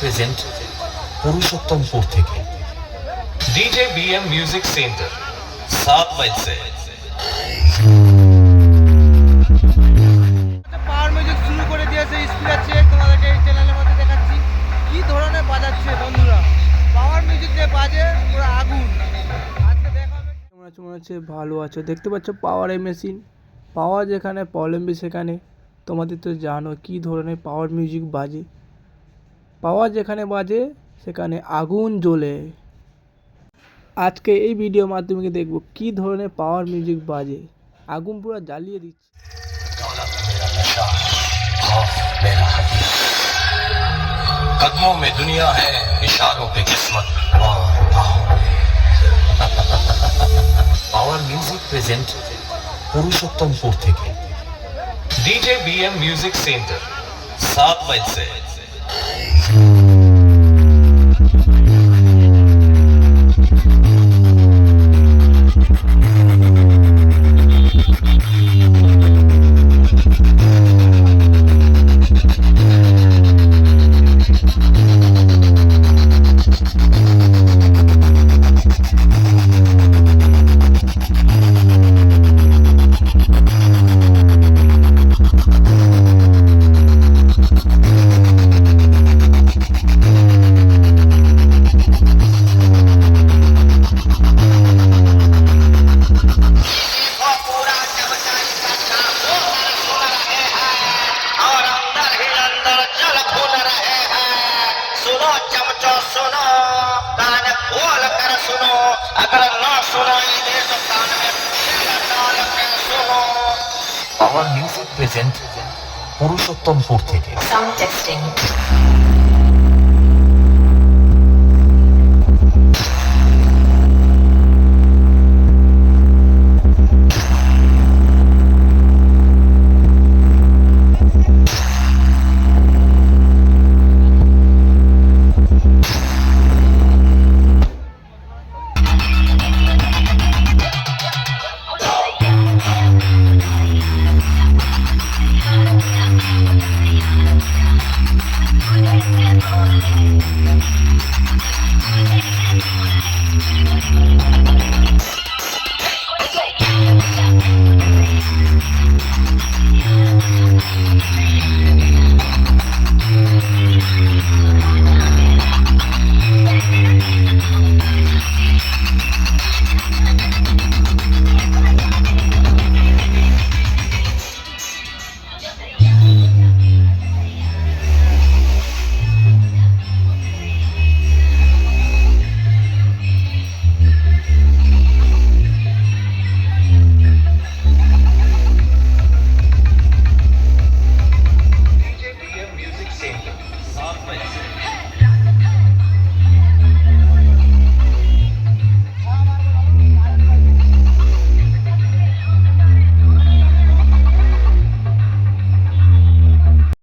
Present Purushottampur থেকে। DJ BM music centre সাত বাইসে পাওয়ার মিউজিক শুরু করে দিয়েছে কি ধরনের বাজাচ্ছে বন্ধুরা? পাওয়ার মিউজিক বাজে আগুন। মনে হচ্ছে ভালো আছো। দেখতে পাচ্ছ পাওয়ার মেশিন পাওয়ার যেখানে প্রবলেম সেখানে। তোমাদের তো জানো কি ধরনের পাওয়ার মিউজিক বাজে। পাওয়ার যেখানে বাজে সেখানে আগুন জ্বলে আজকে এই ভিডিও মাধ্যমে দেখবো কি ধরনের পাওয়ার মিউজিক বাজে আগুন পুরো জ্বালিয়ে দিচ্ছে दौलत मेरा नशा खौफ मेरा हदीस कदमों में दुनिया है इशारों पे किस्मत পাওয়ার মিউজিক প্রেজেন্ট পুরুষোত্তমপুর থেকে डीजे बीएम म्यूजिक सेंटर सात बजे से Mm-hmm. सुनो अगर ना सुनाई दे तो कान में तेल डाल के सुनो পাওয়ার মিউজিক প্রেজেন্ট পুরুষোত্তমপুর থেকে Sound testing. Thank you. place.